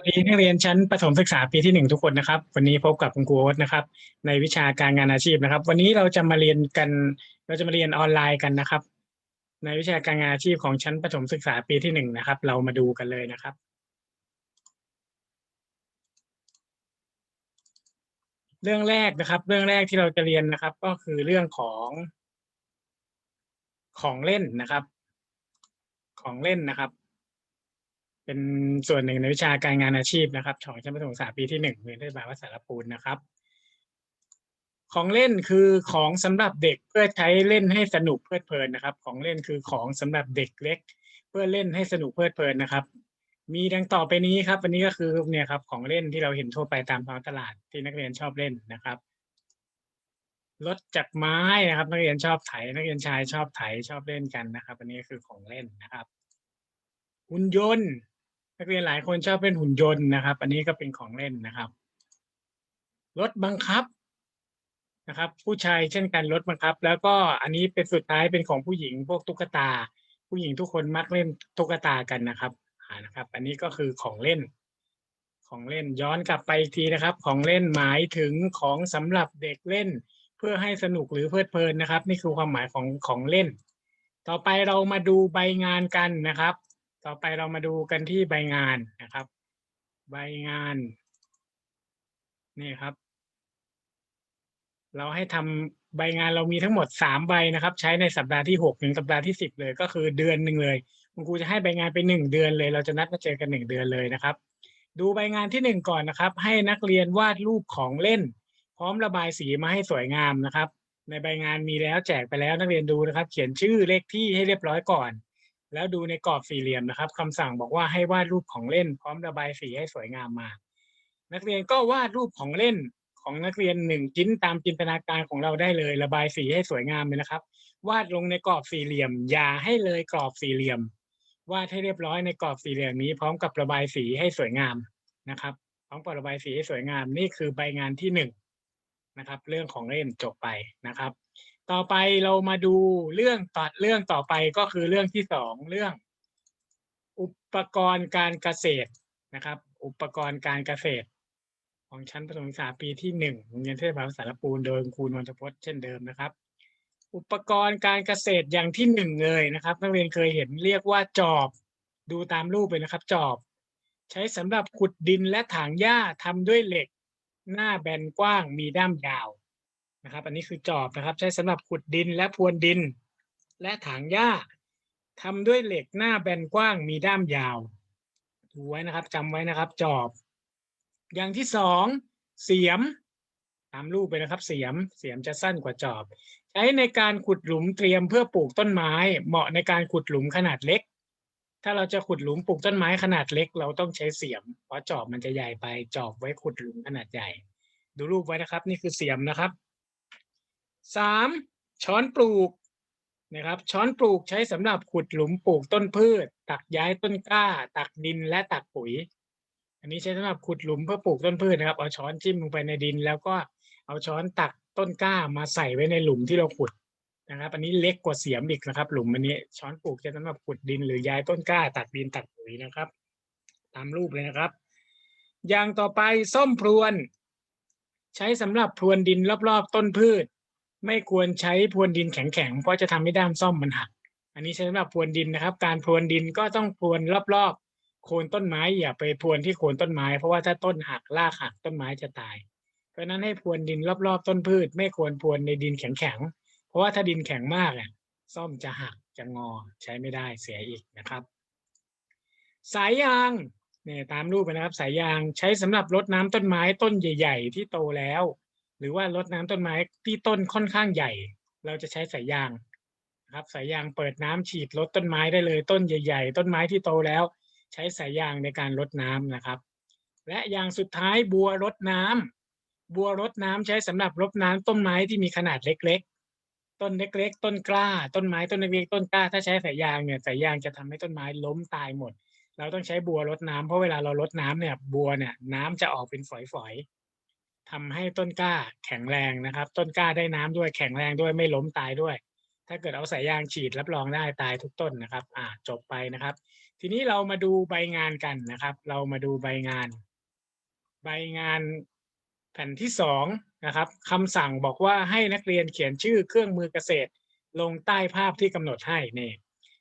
วัสดีนักเรียนชั้นประถมศึกษาปีที่หนึ่งทุกคนนะครับ วันนี้พบกับคุณครูโอ๊ตนะครับ ในวิชาการงานอาชีพนะครับ วันนี้เราจะมาเรียนกัน เราจะมาเรียนออนไลน์กันนะครับ ในวิชาการงานอาชีพของชั้นประถมศึกษาปีที่หนึ่งนะครับ เรามาดูกันเลยนะครับ เรื่องแรกนะครับ เรื่องแรกที่เราจะเรียนนะครับ ก็คือเรื่องของของเล่นนะครับ ของเล่นนะครับ เป็นส่วนหนึ่งในวิชาการงานอาชีพนะครับของชั้นประถมศึกษาปีที่หนึ่งเรียนเทศบาวัสารปูนนะครับ ของเล่นคือของสำหรับเด็กเพื่อใช้เล่นให้สนุกเพลิดเพลินนะครับ ของเล่นคือของสำหรับเด็กเล็ก เพื่อเล่นให้สนุกเพลิดเพลินนะครับ มีดังต่อไปนี้ครับวันนี้ก็คือเนี่ยครับของเล่นที่เราเห็นทั่วไปตามท้องตลาดที่นักเรียนชอบเล่นนะครับรถจักรไม้นะครับ นักเรียนชอบไถนักเรียนชายชอบไถชอบเล่นกันนะครับ อันนี้คือของเล่นนะครับหุ่นยนต์ นักเรียนหลายคนชอบเป็นหุ่นยนต์นะครับ อันนี้ก็เป็นของเล่นนะครับรถบังคับนะครับ ผู้ชายเช่นกันรถบังคับ แล้วก็อันนี้เป็นสุดท้ายเป็นของผู้หญิงพวกตุ๊กตา ผู้หญิงทุกคนมักเล่นตุ๊กตากันนะครับอ่านะครับ อันนี้ก็คือของเล่น ของเล่นย้อนกลับไปอีกทีนะครับ ของเล่นหมายถึงของสำหรับเด็กเล่น เพื่อให้สนุกหรือเพลิดเพลินนะครับ นี่คือความหมายของของเล่น ต่อไปเรามาดูใบงานกันนะครับ ต่อไปเรามาดูกันที่ใบงานนะครับ ใบงาน นี่ครับ เราให้ทำใบงานเรามีทั้งหมดสามใบนะครับ ใช้ในสัปดาห์ที่หกถึงสัปดาห์ที่สิบเลย ก็คือเดือนหนึ่งเลยคุณครูจะให้ใบงานไปหนึ่งเดือนเลย เราจะนัดมาเจอกันหนึ่งเดือนเลยนะครับ ดูใบงานที่หนึ่งก่อนนะครับ ให้นักเรียนวาดรูปของเล่น พร้อมระบายสีมาให้สวยงามนะครับ ในใบงานมีแล้วแจกไปแล้วนักเรียนดูนะครับ เขียนชื่อเลขที่ให้เรียบร้อยก่อน แล้วดูในกรอบสี่เหลี่ยมนะครับคำสั่งบอกว่าให้วาดรูปของเล่น พร้อมระบายสีให้สวยงามมา นักเรียนก็วาดรูปของเล่นของนักเรียนหนึ่งชิ้นตามจินตนาการของเราได้เลย ระบายสีให้สวยงามเลยนะครับ วาดลงในกรอบสี่เหลี่ยม อย่าให้เลยกรอบสี่เหลี่ยม วาดให้เรียบร้อยในกรอบสี่เหลี่ยมนี้ พร้อมกับระบายสีให้สวยงามนะครับพร้อมกับระบายสีให้สวยงามนี่คือใบงานที่หนึ่งนะครับ เรื่องของเล่นจบไปนะครับ ต่อไปเรามาดูเรื่องตัดเรื่องต่อไปก็คือเรื่องที่สองเรื่อง อุปกรณ์การเกษตรนะครับ อุปกรณ์การเกษตร ของชั้นประถมศึกษาปีที่หนึ่งโรงเรียนเทศบาลสารปูนโดยคุณครูนนทพจน์เช่นเดิมนะครับ อุปกรณ์การเกษตรอย่างที่หนึ่งเลยนะครับ นักเรียนเคยเห็นเรียกว่าจอบ ดูตามรูปเลยนะครับ จอบ ใช้สำหรับขุดดินและถางหญ้าทำด้วยเหล็ก หน้าแบนกว้างมีด้ามยาว นะครับ อันนี้คือจอบนะครับ ใช้สำหรับขุดดินและพรวนดิน และถางหญ้าทำด้วยเหล็กหน้าแบนกว้างมีด้ามยาวดูไว้นะครับจำไว้นะครับ จอบ อย่างที่สองเสียมตามรูปไปนะครับ เสียมเสียมจะสั้นกว่าจอบ ใช้ในการขุดหลุมเตรียมเพื่อปลูกต้นไม้ เหมาะในการขุดหลุมขนาดเล็ก ถ้าเราจะขุดหลุมปลูกต้นไม้ขนาดเล็ก เราต้องใช้เสียม เพราะจอบมันจะใหญ่ไปจอบไว้ขุดหลุมขนาดใหญ่ ดูรูปไว้นะครับ นี่คือเสียมนะครับ สามช้อนปลูกนะครับ ช้อนปลูกใช้สำหรับขุดหลุมปลูกต้นพืช ตักย้ายต้นกล้า ตักดินและตักปุ๋ย อันนี้ใช้สำหรับขุดหลุมเพื่อปลูกต้นพืชนะครับ เอาช้อนจิ้มลงไปในดิน แล้วก็เอาช้อนตักต้นกล้ามาใส่ไว้ในหลุมที่เราขุดนะครับ อันนี้เล็กกว่าเสียมอีกนะครับ หลุมอันนี้ช้อนปลูกใช้สำหรับขุดดิน หรือย้ายต้นกล้า ตักดินตักปุ๋ยนะครับ ตามรูปเลยนะครับ อย่างต่อไปส้มพรวน ใช้สำหรับพรวนดินรอบๆ ต้นพืช ไม่ควรใช้พรวนดินแข็งๆเพราะจะทำให้ด้ามซ่อมมันหัก อันนี้ใช้สำหรับพรวนดินนะครับ การพรวนดินก็ต้องพรวนรอบๆ โคนต้นไม้อย่าไปพรวนที่โคนต้นไม้ เพราะว่าถ้าต้นหักรากหักต้นไม้จะตาย เพราะฉะนั้นให้พรวนดินรอบๆ ต้นพืช ไม่ควรพรวนในดินแข็งๆเพราะว่าถ้าดินแข็งมากเนี่ยซ่อมจะหักจะงอใช้ไม่ได้เสียอีกนะครับ สายยางเนี่ยตามรูปไปนะครับสายยางใช้สำหรับรดน้ำต้นไม้ต้นใหญ่ ๆ ที่โตแล้ว หรือว่ารดน้ำต้นไม้ที่ต้นค่อนข้างใหญ่ เราจะใช้สายยางครับสายยางเปิดน้ำฉีดรดต้นไม้ได้เลย ต้นใหญ่ ๆ ต้นไม้ที่โตแล้ว ใช้สายยางในการรดน้ำนะครับ และอย่างสุดท้ายบัวรดน้ำบัวรดน้ำใช้สำหรับรดน้ำต้นไม้ที่มีขนาดเล็ก ๆ ต้นเล็ก ๆ ต้นกล้า ต้นไม้ต้นเล็กๆต้นกล้า ถ้าใช้สายยางเนี่ยสายยางจะทำให้ต้นไม้ล้มตายหมด เราต้องใช้บัวรดน้ำเพราะเวลาเรารดน้ำเนี่ยบัวเนี่ยน้ำจะออกเป็นฝอยๆ ทำให้ต้นกล้าแข็งแรงนะครับ ต้นกล้าได้น้ำด้วยแข็งแรงด้วยไม่ล้มตายด้วย ถ้าเกิดเอาสายยางฉีดรับรองได้ตายทุกต้นนะครับ อ่าจบไปนะครับ ทีนี้เรามาดูใบงานกันนะครับ เรามาดูใบงาน ใบงานแผ่นที่สองนะครับคำสั่งบอกว่าให้นักเรียนเขียนชื่อเครื่องมือเกษตร ลงใต้ภาพที่กำหนดให้นี่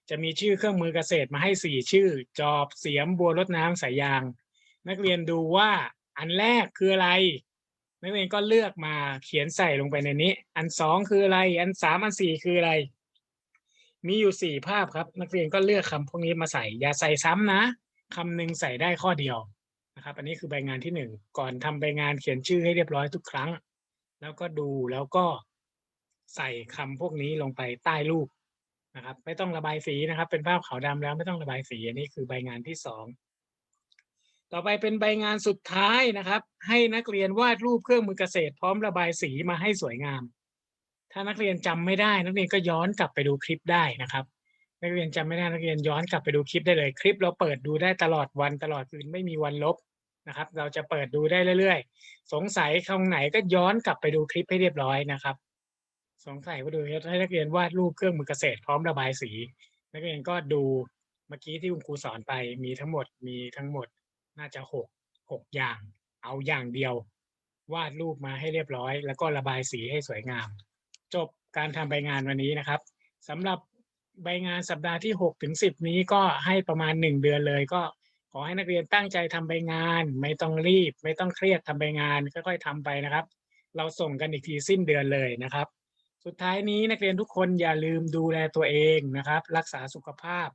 จะมีชื่อเครื่องมือเกษตรมาให้สี่ชื่อ จอบเสียมบัวรดน้ำสายยาง นักเรียนดูว่าอันแรกคืออะไร นักเรียนก็เลือกมาเขียนใส่ลงไปในนี้ อันสองคืออะไร อันสามอันสี่คืออะไร มีอยู่สี่ภาพครับ นักเรียนก็เลือกคำพวกนี้มาใส่ อย่าใส่ซ้ำนะคำหนึ่งใส่ได้ข้อเดียวนะครับ อันนี้คือใบงานที่หนึ่งก่อนทำใบงานเขียนชื่อให้เรียบร้อยทุกครั้ง แล้วก็ดูแล้วก็ใส่คำพวกนี้ลงไปใต้รูปนะครับ ไม่ต้องระบายสีนะครับ เป็นภาพขาวดำแล้วไม่ต้องระบายสีอันนี้คือใบงานที่สอง ต่อไปเป็นใบงานสุดท้ายนะครับ ให้นักเรียนวาดรูปเครื่องมือเกษตร พร้อมระบายสีมาให้สวยงาม ถ้านักเรียนจำไม่ได้ นักเรียนก็ย้อนกลับไปดูคลิปได้นะครับ นักเรียนจำไม่ได้นักเรียนย้อนกลับไปดูคลิปได้เลยคลิป เราเปิดดูได้ตลอดวันตลอดคืนไม่มีวันลบนะครับ เราจะเปิดดูได้เรื่อย ๆ สงสัยตรงไหนก็ย้อนกลับไปดูคลิปให้เรียบร้อยนะครับ สงสัยว่าดูให้นักเรียนวาดรูปเครื่องมือเกษตร พร้อมระบายสี นักเรียนก็ดูเมื่อกี้ที่คุณครูสอนไปมีทั้งหมดมีทั้งหมด น่าจะหกหกอย่าง เอาอย่างเดียว วาดรูปมาให้เรียบร้อย แล้วก็ระบายสีให้สวยงาม จบการทำใบงานวันนี้นะครับสำหรับใบงานสัปดาห์ที่หกถึงสิบนี้ก็ให้ประมาณหนึ่งเดือนเลย ก็ขอให้นักเรียนตั้งใจทำใบงาน ไม่ต้องรีบ ไม่ต้องเครียดทำใบงานค่อยๆทำไปนะครับ เราส่งกันอีกทีสิ้นเดือนเลยนะครับ สุดท้ายนี้นักเรียนทุกคนอย่าลืมดูแลตัวเองนะครับ รักษาสุขภาพ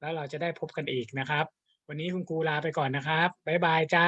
แล้วเราจะได้พบกันอีกนะครับ วันนี้คุณครูลาไปก่อนนะครับ บ๊ายบายจ้า